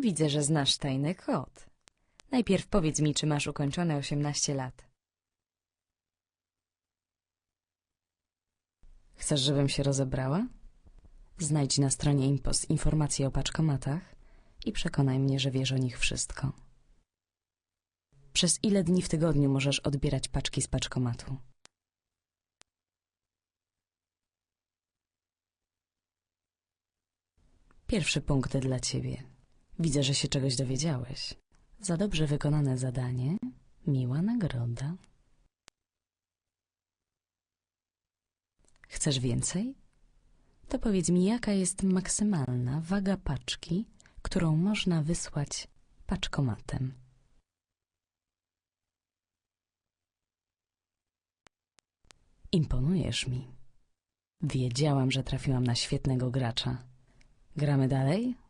Widzę, że znasz tajny kod. Najpierw powiedz mi, czy masz ukończone 18 lat. Chcesz, żebym się rozebrała? Znajdź na stronie Impost informacje o paczkomatach i przekonaj mnie, że wiesz o nich wszystko. Przez ile dni w tygodniu możesz odbierać paczki z paczkomatu? Pierwszy punkt dla ciebie. Widzę, że się czegoś dowiedziałeś. Za dobrze wykonane zadanie, miła nagroda. Chcesz więcej? To powiedz mi, jaka jest maksymalna waga paczki, którą można wysłać paczkomatem? Imponujesz mi. Wiedziałam, że trafiłam na świetnego gracza. Gramy dalej?